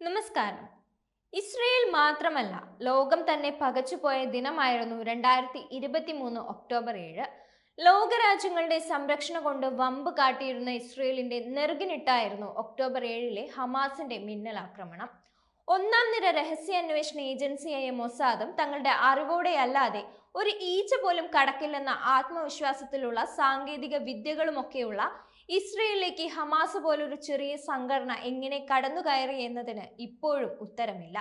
നമസ്കാരം. ഇസ്രയേൽ മാത്രമല്ല ലോകം തന്നെ പകച്ചുപോയ ദിനമായിരുന്നു രണ്ടായിരത്തി ഇരുപത്തി മൂന്ന് ഒക്ടോബർ ഏഴ്. ലോകരാജ്യങ്ങളുടെ സംരക്ഷണം കൊണ്ട് വമ്പ് കാട്ടിയിരുന്ന ഇസ്രയേലിന്റെ നെറുകിനിട്ടായിരുന്നു ഒക്ടോബർ ഏഴിലെ ഹമാസിന്റെ മിന്നൽ ആക്രമണം ഒന്നാം നിര രഹസ്യാന്വേഷണ ഏജൻസിയായ മൊസാദും തങ്ങളുടെ അറിവോടെ അല്ലാതെ ഒരു ഈച്ച പോലും കടക്കില്ലെന്ന ആത്മവിശ്വാസത്തിലുള്ള സാങ്കേതിക വിദ്യകളുമൊക്കെയുള്ള ഇസ്രയേലിലേക്ക് ഹമാസ് പോലൊരു ചെറിയ സംഘടന എങ്ങനെ കടന്നു കയറി എന്നതിന് ഇപ്പോഴും ഉത്തരമില്ല.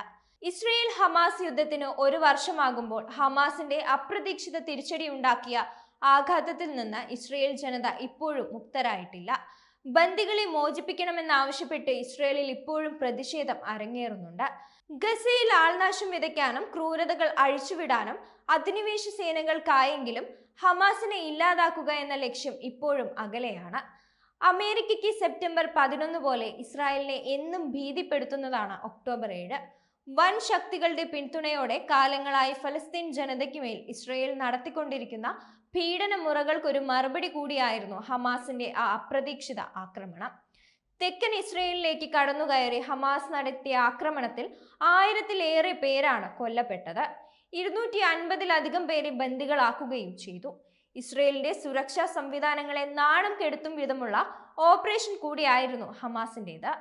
ഇസ്രയേൽ ഹമാസ് യുദ്ധത്തിന് ഒരു വർഷമാകുമ്പോൾ ഹമാസിന്റെ അപ്രതീക്ഷിത തിരിച്ചടി ഉണ്ടാക്കിയ ആഘാതത്തിൽ നിന്ന് ഇസ്രയേൽ ജനത ഇപ്പോഴും മുക്തരായിട്ടില്ല. ബന്ദികളെ മോചിപ്പിക്കണമെന്നാവശ്യപ്പെട്ട് ഇസ്രയേലിൽ ഇപ്പോഴും പ്രതിഷേധം അരങ്ങേറുന്നുണ്ട്. ഗസയിൽ ആൾനാശം വിതയ്ക്കാനും ക്രൂരതകൾ അഴിച്ചുവിടാനും അധിനിവേശ സേനകൾക്കായെങ്കിലും ഹമാസിനെ ഇല്ലാതാക്കുക എന്ന ലക്ഷ്യം ഇപ്പോഴും അകലെയാണ്. അമേരിക്കയ്ക്ക് സെപ്റ്റംബർ പതിനൊന്ന് പോലെ ഇസ്രായേലിനെ എന്നും ഭീതിപ്പെടുത്തുന്നതാണ് ഒക്ടോബർ ഏഴ്. വൻ ശക്തികളുടെ പിന്തുണയോടെ കാലങ്ങളായി ഫലസ്തീൻ ജനതയ്ക്ക് മേൽ ഇസ്രായേൽ നടത്തിക്കൊണ്ടിരിക്കുന്ന പീഡന മുറകൾക്കൊരു മറുപടി കൂടിയായിരുന്നു ഹമാസിന്റെ ആ അപ്രതീക്ഷിത ആക്രമണം. തെക്കൻ ഇസ്രയേലിലേക്ക് കടന്നുകയറി ഹമാസ് നടത്തിയ ആക്രമണത്തിൽ ആയിരത്തിലേറെ പേരാണ് കൊല്ലപ്പെട്ടത്. ഇരുന്നൂറ്റി അൻപതിലധികം പേരെ ബന്ദികളാക്കുകയും ചെയ്തു. ഇസ്രയേലിന്റെ സുരക്ഷാ സംവിധാനങ്ങളെ നാണം കെടുത്തും വിധമുള്ള ഓപ്പറേഷൻ കൂടിയായിരുന്നു ഹമാസിന്റേത്.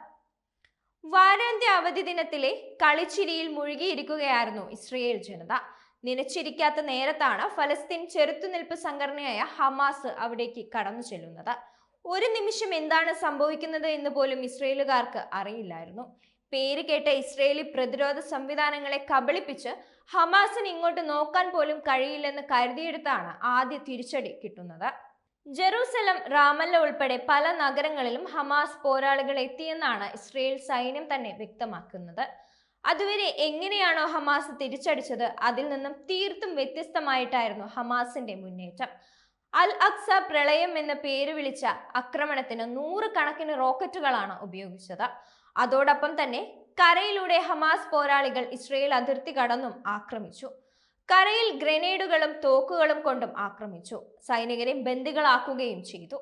വാരാന്ത്യ അവധി ദിനത്തിലെ കളിച്ചിരിയിൽ മുഴുകിയിരിക്കുകയായിരുന്നു ഇസ്രയേൽ ജനത. നനച്ചിരിക്കാത്ത നേരത്താണ് ഫലസ്തീൻ ചെറുത്തുനിൽപ്പ് സംഘടനയായ ഹമാസ് അവിടേക്ക് കടന്നു ചെല്ലുന്നത്. ഒരു നിമിഷം എന്താണ് സംഭവിക്കുന്നത് എന്ന് പോലും ഇസ്രയേലുകാർക്ക് അറിയില്ലായിരുന്നു. പേര് കേട്ട ഇസ്രയേലി പ്രതിരോധ സംവിധാനങ്ങളെ കബളിപ്പിച്ച് ഹമാസിന് ഇങ്ങോട്ട് നോക്കാൻ പോലും കഴിയില്ലെന്ന് കരുതിയെടുത്താണ് ആദ്യ തിരിച്ചടി കിട്ടുന്നത്. ജെറൂസലം റാമല്ല ഉൾപ്പെടെ പല നഗരങ്ങളിലും ഹമാസ് പോരാളികൾ എത്തിയെന്നാണ് ഇസ്രയേൽ സൈന്യം തന്നെ വ്യക്തമാക്കുന്നത്. അതുവരെ എങ്ങനെയാണോ ഹമാസ് തിരിച്ചടിച്ചത് അതിൽ നിന്നും തീർത്തും വ്യത്യസ്തമായിട്ടായിരുന്നു ഹമാസിന്റെ മുന്നേറ്റം. അൽ അക്സ പ്രളയം എന്ന പേര് വിളിച്ച ആക്രമണത്തിന് നൂറുകണക്കിന് റോക്കറ്റുകളാണ് ഉപയോഗിച്ചത്. അതോടൊപ്പം തന്നെ കരയിലൂടെ ഹമാസ് പോരാളികൾ ഇസ്രയേൽ അതിർത്തി കടന്നും ആക്രമിച്ചു. കരയിൽ ഗ്രനേഡുകളും തോക്കുകളും കൊണ്ടും ആക്രമിച്ചു. സൈനികരെ ബന്ദികളാക്കുകയും ചെയ്തു.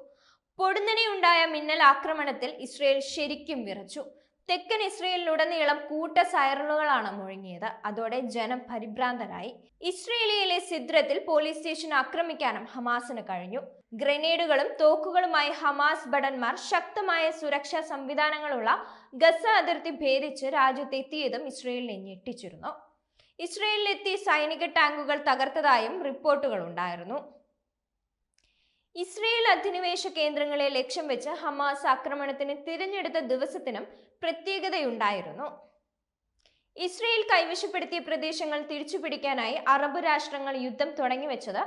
പൊടുന്നനെയുണ്ടായ മിന്നൽ ആക്രമണത്തിൽ ഇസ്രയേൽ ശരിക്കും വിറച്ചു. തെക്കൻ ഇസ്രയേലിലുടനീളം കൂട്ട സൈറണുകളാണ് മുഴങ്ങിയത്. അതോടെ ജനം പരിഭ്രാന്തരായി ഇസ്രയേലിയയിലെ സിദ്രത്തിൽ പോലീസ് സ്റ്റേഷൻ ആക്രമിക്കാനും ഹമാസിന് കഴിഞ്ഞു. ഗ്രനേഡുകളും തോക്കുകളുമായി ഹമാസ് ഭടന്മാർ ശക്തമായ സുരക്ഷാ സംവിധാനങ്ങളുള്ള ഗസ അതിർത്തി ഭേദിച്ച് രാജ്യത്തെത്തിയതും ഇസ്രയേലിനെ ഞെട്ടിച്ചിരുന്നു. ഇസ്രയേലിലെത്തി സൈനിക ടാങ്കുകൾ തകർത്തതായും റിപ്പോർട്ടുകൾ ഉണ്ടായിരുന്നു. ഇസ്രയേൽ അധിനിവേശ കേന്ദ്രങ്ങളെ ലക്ഷ്യം വെച്ച് ഹമാസ് ആക്രമണത്തിന് തിരഞ്ഞെടുത്ത ദിവസത്തിനും പ്രത്യേകതയുണ്ടായിരുന്നു. ഇസ്രയേൽ കൈവശപ്പെടുത്തിയ പ്രദേശങ്ങൾ തിരിച്ചുപിടിക്കാനായി അറബ് രാഷ്ട്രങ്ങൾ യുദ്ധം തുടങ്ങിവെച്ചത്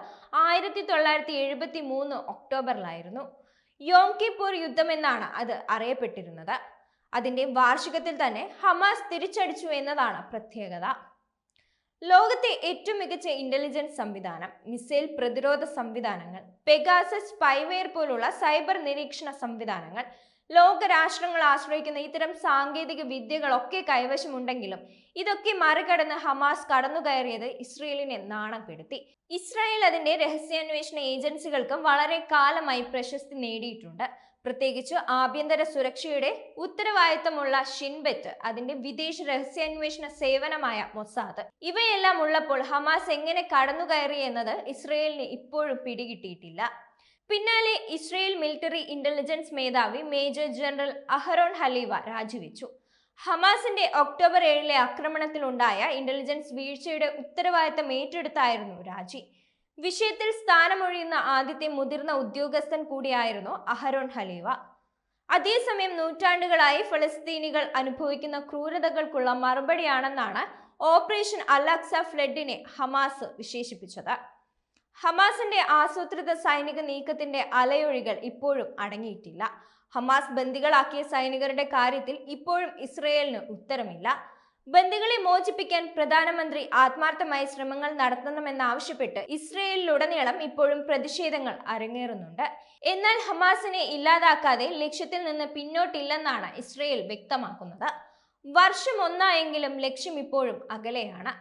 ആയിരത്തി തൊള്ളായിരത്തി എഴുപത്തി മൂന്ന് ഒക്ടോബറിലായിരുന്നു. യോം കിപ്പൂർ യുദ്ധം എന്നാണ് അത് അറിയപ്പെട്ടിരുന്നത്. അതിന്റെ വാർഷികത്തിൽ തന്നെ ഹമാസ് തിരിച്ചടിച്ചു എന്നതാണ് പ്രത്യേകത. ലോകത്തെ ഏറ്റവും മികച്ച ഇന്റലിജൻസ് സംവിധാനം മിസൈൽ പ്രതിരോധ സംവിധാനങ്ങൾ പെഗാസസ് സ്പൈവെയർ പോലുള്ള സൈബർ നിരീക്ഷണ സംവിധാനങ്ങൾ ലോക രാഷ്ട്രങ്ങൾ ആശ്രയിക്കുന്ന ഇത്തരം സാങ്കേതിക വിദ്യകളൊക്കെ കൈവശമുണ്ടെങ്കിലും ഇതൊക്കെ മറികടന്ന് ഹമാസ് കടന്നുകയറിയത് ഇസ്രയേലിനെ നാണം കെടുത്തി ഇസ്രായേൽ അതിന്റെ രഹസ്യാന്വേഷണ ഏജൻസികൾക്കും വളരെ കാലമായി പ്രശസ്തി നേടിയിട്ടുണ്ട്. പ്രത്യേകിച്ച് ആഭ്യന്തര സുരക്ഷയുടെ ഉത്തരവാദിത്തമുള്ള ഷിൻബെറ്റ് അതിന്റെ വിദേശ രഹസ്യാന്വേഷണ സേവനമായ മൊസാദ്. ഇവയെല്ലാം ഉള്ളപ്പോൾ ഹമാസ് എങ്ങനെ കടന്നുകയറി എന്നത് ഇസ്രയേലിന് ഇപ്പോഴും പിടികിട്ടിയിട്ടില്ല. പിന്നാലെ ഇസ്രയേൽ മിലിറ്ററി ഇന്റലിജൻസ് മേധാവി മേജർ ജനറൽ അഹറോൺ ഹലീവ രാജിവെച്ചു. ഹമാസിന്റെ ഒക്ടോബർ ഏഴിലെ ആക്രമണത്തിലുണ്ടായ ഇന്റലിജൻസ് വീഴ്ചയുടെ ഉത്തരവാദിത്തം ഏറ്റെടുത്തായിരുന്നു രാജി. വിഷയത്തിൽ സ്ഥാനമൊഴിയുന്ന ആദ്യത്തെ മുതിർന്ന ഉദ്യോഗസ്ഥൻ കൂടിയായിരുന്നു അഹരോൺ ഹലീവ അതേസമയം നൂറ്റാണ്ടുകളായി ഫലസ്തീനികൾ അനുഭവിക്കുന്ന ക്രൂരതകൾക്കുള്ള മറുപടിയാണെന്നാണ് ഓപ്പറേഷൻ അലക്സ ഫ്ലഡിനെ ഹമാസ് വിശേഷിപ്പിച്ചത്. ഹമാസിന്റെ ആസൂത്രിത സൈനിക നീക്കത്തിന്റെ അലയൊഴികൾ ഇപ്പോഴും അടങ്ങിയിട്ടില്ല. ഹമാസ് ബന്ദികളാക്കിയ സൈനികരുടെ കാര്യത്തിൽ ഇപ്പോഴും ഇസ്രയേലിന് ഉത്തരമില്ല. ബന്ദികളെ മോചിപ്പിക്കാൻ പ്രധാനമന്ത്രി ആത്മാർത്ഥമായ ശ്രമങ്ങൾ നടത്തണമെന്നാവശ്യപ്പെട്ട് ഇസ്രയേലിലുടനീളം ഇപ്പോഴും പ്രതിഷേധങ്ങൾ അരങ്ങേറുന്നുണ്ട്. എന്നാൽ ഹമാസിനെ ഇല്ലാതാക്കാതെ ലക്ഷ്യത്തിൽ നിന്ന് പിന്നോട്ടില്ലെന്നാണ് ഇസ്രയേൽ വ്യക്തമാക്കുന്നത്. വർഷം ഒന്നായെങ്കിലും ലക്ഷ്യം ഇപ്പോഴും അകലെയാണ്.